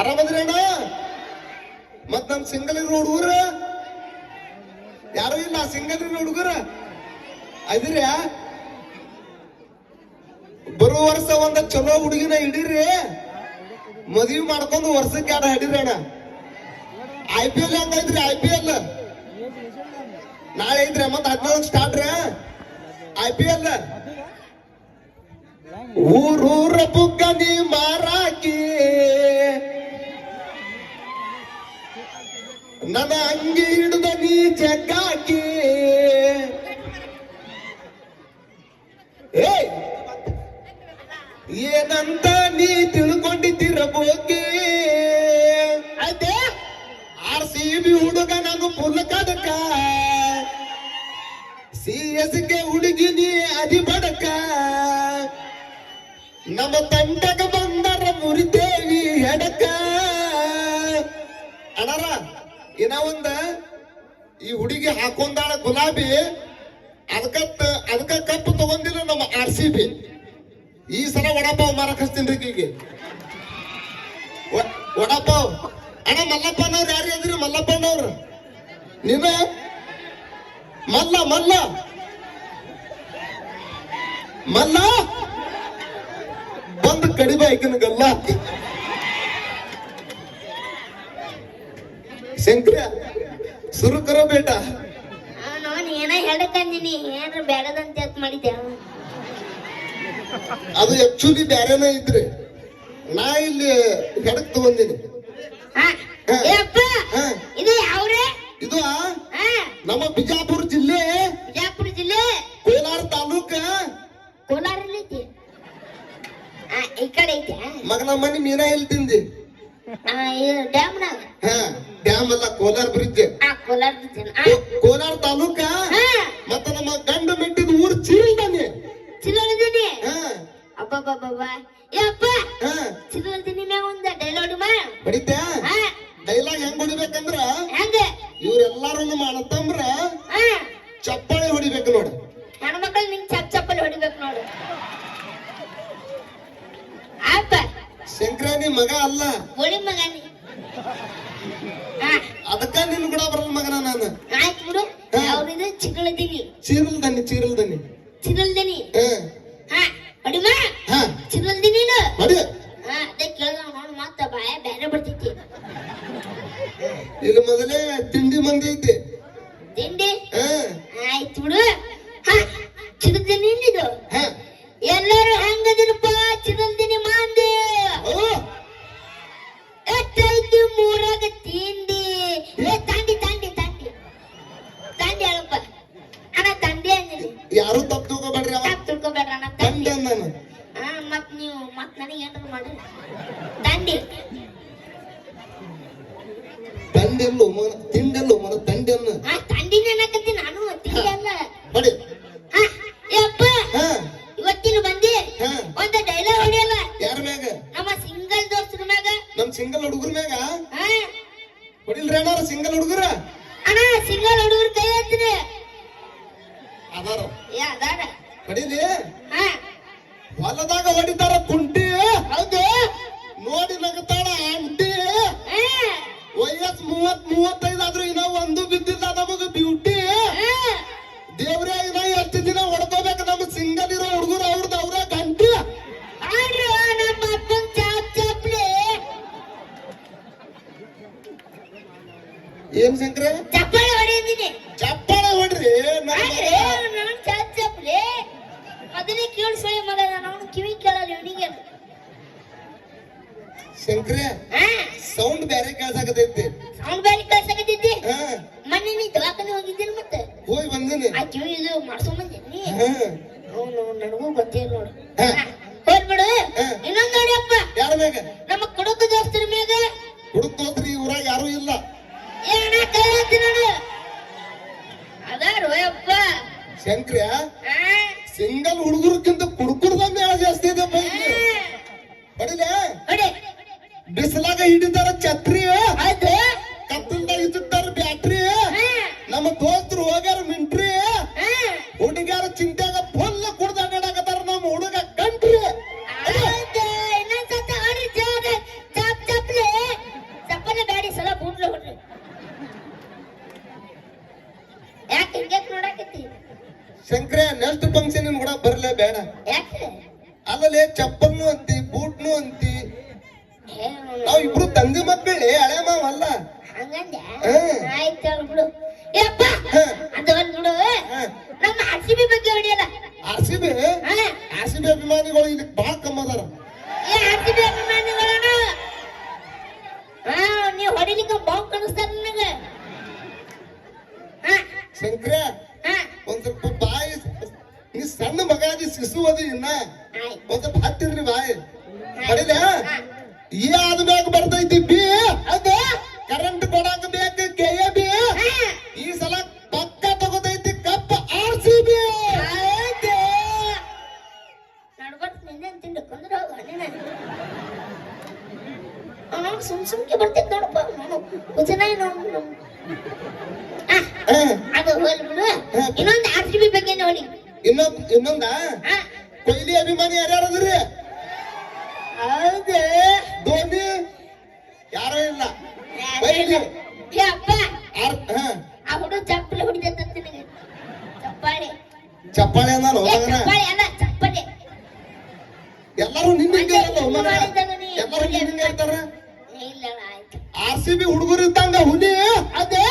ಆರಾಮದ್ರೇನ ಮತ್ ನಮ್ ಸಿಂಗಲ್ ಇರೋ ಹುಡುಗರ? ಯಾರು ಇಲ್ಲ ಸಿಂಗಲ್ ಇರೋ ಹುಡುಗರ? ಅದಿರ ಬರೋ ವರ್ಷ ಒಂದ ಚಲೋ ಹುಡುಗಿನ ಹಿಡೀರಿ. ಮದ್ವಿ ಮಾಡ್ಕೊಂಡು ವರ್ಷಕ್ಕೆ ಎರಡು ಹಿಡೀರಿ ಅಣ್ಣ ಐ ಪಿ ಎಲ್ ಹೆಂಗೈತ್ರಿ ಐ ಪಿ ಎಲ್ ನಾಳೆ ಐತ್ರಿ ಮತ್ ಹದಿನಾಲ್ಕು ಸ್ಟಾರ್ಟ್ ಐ ಪಿ ಎಲ್ ಊರೂರ ಬುಗ್ಗನಿ ಮಾರಾಕಿ. ನನ್ನ ಅಂಗಿ ಹಿಡಿದ ನೀ ಜಗ್ಗಾಕಿ ಏನಂತ ನೀ ತಿಳ್ಕೊಂಡಿದ್ದೀರ ಬೋಕಿ? ಅದೇ ಆರ್ ಸಿ ಬಿ ಹುಡುಗ ನಾನು ಫುಲ್ ಕದಕ ಸಿ ಎಸ್ ಹುಡುಗಿ ನೀ ಅದಿ ನಮ್ಮ ತಂಡಗ ಬಂದರ ಮುರಿದೇವಿ ಹೆಡಕ. ಅಣ್ಣಾರ ಇನ್ನ ಒಂದ? ಈ ಹುಡುಗಿ ಹಾಕೊಂಡಾಳ ಗುಲಾಬಿ ಅದಕ್ಕ ಅದಕ್ಕ ಕಪ್ಪು ತಗೊಂಡಿಲ್ಲ ನಮ್ಮ ಆರ್ ಸಿ ಬಿ. ಈ ಸಲ ವಡಾಪಾವ್ ಮಾರಕ್ ಹಚ್ತೀನಿ ವಡಪಾವ್. ಅಣ್ಣ, ಮಲ್ಲಪ್ಪನವ್ರು ಯಾರು ಇದ್ರಿ ಮಲ್ಲಪ್ಪನವ್ರು. ನೀನು? ಮಲ್ಲ ಮಲ್ಲ. ಮಲ್ಲ? ಬಂದು ಕಡಿಮೆ ಆಯ್ಕನ ಗಲ್ಲ ಶಂಕ್ರ ಶುರು ಕರೋ ಬೇಟ ನಾನು ಏನ ಹೇಳಕಂದಿನಿ ಏನ್ರ ಬೇಡದಂತ ಎತ್ ಮಾಡಿದ್ದೆ ಅದು ಆಕ್ಚುಲಿ ಬ್ಯಾರೇನ ಇದ್ರಿ ನಾ ಇಲ್ಲಿ ಹೆಡಕ್ ತಗೊಂದಿನಿ. ಇದು ಯಾವ್ರೆ? ಇದು ನಮ್ಮ ಬಿಜಾಪುರ ಜಿಲ್ಲೆ. ಬಿಜಾಪುರ ಜಿಲ್ಲೆ? ಕೋಲಾರ ತಾಲೂಕ. ಕೋಲಾರಲ್ಲಿ ಐತಿ? ಆ, ಈ ಕಡೆ ಐತೆ ಮಗ ಮನೆ ಮೀನಾ ಎಲ್ಲಿ ತಿಂದಿ? ಡ್ಯಾಮ್ನಾಗ? ಹಾ. ಅಲ್ಲ ಕೋಲಾರ ಬ್ರಿಡ್ಜ್. ಆ ಆ, ಕೋಲಾರ ತಾಲೂಕ? ಹಾ. ಮತ್ತ ನಮ್ಮ ಗಂಡ ಮೆಟ್ಟಿದ ಊರ್ ಚಿಲ್ದಾನೆ ಚಿಲ್ಲೋಳಿದೀನಿ ಹಾ. ಅಬ್ಬಬ್ಬಬ್ಬ ಏಪ್ಪ ಹಾ. ಚಿಲ್ಲೋಳಿದೀನಿ ಮ್ಯಾಗ ಒಂದ ಡೈಲಾಗ್ ಮಾ. ಬಡಿತ್ಯಾ ಡೈಲಾಗ್ ಹೆಂಗ್ ಹೊಡಿಬೇಕಂದ್ರ? ಹೆಂಗ? ಇವ್ರೆಲ್ಲಾರು ಮಾಡತ್ತಂದ್ರ ಹಾ. ಚಪ್ಪಾಳೆ ಹೊಡಿಬೇಕು ನೋಡು. ಹೆಣ್ಮಕ್ಳು ನಿಂಗ್ ಚಪ್ ಚಪ್ಪಲಿ ಹೊಡಿಬೇಕು ನೋಡು. ಅಪ್ಪ ಶಂಕರಾನಿ ಮಗ ಅಲ್ಲ. ಮಗನಿ. ಮಗ ನೀ ಹಾ ಅದಕ್ಕ ನಿನ್ ಕೂಡ ಬರಲ್ಲ ಮಗನ ನಾನು. ಆಯ್ತು ಬಿಡು. ಅವ್ರಿದು ಚಿಕ್ಕಳದಿನಿ ಚೀರಲ್ ದನಿ ಚಿರಲ್ದನಿ ಚಿರಲ್ದೀನಿ ಹಾ. ಹೊಡಿಮ ಹಾ. ಚಿರಲ್ದೀನಿ ಹೊಡಿ ಹಾ ಅದೇ ಕೇಳ ನೋಡು ಮತ್ತ ಬಾಯ ಬೇರೆ ಬರ್ತೈತಿ. ಇದು ಮೊದಲೇ ತಿಂಡಿ ಮಂದಿ ಐತಿ. ತಿಂಡಿ? ಹಾ. ಆಯ್ತು ಬಿಡು. ಹಾ. ಚಿರಲ್ದೀನಿ ತಂಡೆಲ್ಲು ಮನ ತಿಂಡೆಲ್ಲು ಮನ ತಂಡೆನ್ನ ಹಾ ತಂಡಿನ ಅನ್ನಕತ್ತಿ ನಾನು ತಿಂಡೆಲ್ಲ ಬಡಿ ಯಪ್ಪ ಹಾ. ಇವತ್ತಿನ ಬಂದಿ? ಒಂದ ಡೈಲಾಗ್ ಹೊಡಿಯಲ್ಲ. ಯಾರ ಮ್ಯಾಗ? ನಮ್ಮ ಸಿಂಗಲ್ ದೋಸ್ತರ ಮ್ಯಾಗ. ನಮ್ಮ ಸಿಂಗಲ್ ಹುಡುಗರ ಮ್ಯಾಗ? ಹಾ. ಹೊಡಿಲ್ರಿ ಅಣ್ಣ ಸಿಂಗಲ್ ಹುಡುಗರ? ಅಣ್ಣ ಸಿಂಗಲ್ ಹುಡುಗರ ಕೈ ಹತ್ತಿರಿ ಅದಾರ. ಏ ಅದಾರ. ಹೊಡಿಲಿ? ಹಾ. ಹೊಲದಾಗ ಹೊಡಿತಾರ ಕುಂಟಿ ಶಂಕ್ರೆ? ಚಪ್ಪಾಳೆ ಹೊಡೆದಿನಿ ಚಪ್ಪಾಳೆ ಹೊಡ್ರಿ ನಾನು ಚಪ್ಪಲಿ ಅದನ್ನೇ ಕೇಳಿಸ್ಕೊಳ್ಳಿ ಮಗ ನಾನು ಅವನು ಕಿವಿ ಕೇಳಲ್ಲ ಇವನಿಗೆ ಶಂಕರ ಆ? ಸೌಂಡ್ ಬೇರೆ ಕೇಳ್ಸಾಕತೈತಿ ಸೌಂಡ್ ಬೇರೆ ಕಳ್ಸಕತ್ತಿದ್ದಿ ಹಾ. ಮೊನ್ನೆ ನೀ ದವಾಖಾನೆ ಹೋಗಿದ್ದೀನಿ ಮತ್ತೆ? ಹೋಗಿ ಬಂದಿನಿ. ಆ ಕಿವಿ ಇದು ಮಾಡ್ಕೊಂಡ್ ಬಂದಿನಿ. ಅವನು ನನಗೂ ಗೊತ್ತಿಲ್ಲ ನೋಡು. ಹೋಗ್ಬಿಡು ಇನ್ನೊಂದು ನೋಡಿಯಪ್ಪ ಯಾರ ಮ್ಯಾಗ? ನಮ್ಮ ಕುಡುಕ ದೋಸ್ತರ ಮ್ಯಾಗ. ಹುಡುಕ್ ಹೋದ್ರಿ ಊರಾಗ ಯಾರು ಇಲ್ಲ. ಏನ ಕೈ ಹತ್ತಿ ನೋಡು. ಅದಾರು ಯಪ್ಪ. ಶಂಕ್ರ ಆ, ಸಿಂಗಲ್ ಹುಡುಗರಕ್ಕಿಂತ ಕುಡುಕುರ್ದ ಮೇಳ ಜಾಸ್ತಿ ಇದೆ ಹೊಡಿಲೆ ಹೊಡಿ ಬಿಸಿಲಾಗ ಹಿಡಿದಾರ ಛತ್ರಿ ಹೌದು ಫಂಕ್ಷನ್ ಕೂಡ ಬರ್ಲೇ ಬೇಡ. ಅಲ್ಲೇ ಚಪ್ಪಲ್ನು ಅಂತಿ ಬೂಟ್ನು ಅಂತಿ. ನಾವ್ ಇಬ್ರು ತಂದೆ ಮಕ್ಕಳೇ ಹಳೆ ಮಾವ ಅಲ್ಲ. R C B R C B? ಅಭಿಮಾನಿಗಳು ಇದಕ್ಕೆ ಬಹಳ ಕಮ್ಮ ಅದಾರ. ಹೊಡಿಲಿಕ್ಕೆ ಬಾವು ಕಳಿಸ್ತಾರ ನನಗೆ. ಶಂಕ್ರ ಅದಿ ಆಯ್ತು ಒಂದ್ ಹತ್ತಿದ್ರಿ ಬಾಯಿ. ಹೊಡಿಲ ಈ ಆದ್ಮ್ಯಾಗ ಬರ್ತೈತಿ ಬಿ. ಹೌದು ಕರೆಂಟ್ ಕೊಡಾಕ ಬೇಕು ಕೆ ಎ ಬಿ ಈ ಸಲ ಪಕ್ಕ ತಗೋದೈತಿ ಕಪ್ಪ ಆರ್ ಸಿ ಬಿ ಸುಮ್ ಸುಮ್ಕೆ ಬರ್ತಿದ್ ನೋಡಪ್ಪ ನಾನು. ಅದು ಹೋಲ್ ಬಿಡು. ಇನ್ನೊಂದು ಆರ್ ಸಿ ಬಿ ಬಗ್ಗೆ ನೋಡಿ ಇನ್ನೊಂದ್ ಕೊಹ್ಲಿ ಅಭಿಮಾನಿ ಯಾರ್ಯಾರದ್ರಿ ಹೌದು. ಧೋನಿ? ಯಾರೋ ಇಲ್ಲ. ಚಪ್ಪಲಿ ಹೊಡಿದತ್ತ ನಿನಗೆ. ಚಪ್ಪಾಳೆ. ಚಪ್ಪಾಳೆ ಅಲ್ಲ ಚಪ್ಪಲಿ. ಎಲ್ಲರೂ ನಿನ್ನ ಎಲ್ಲರೂ ನಿನ್ನ ಆಯ್ತು. ಆರ್ ಸಿ ಬಿ ಹುಡುಗರು ಇದ್ದಂಗ ಹುಲಿ? ಹೌದು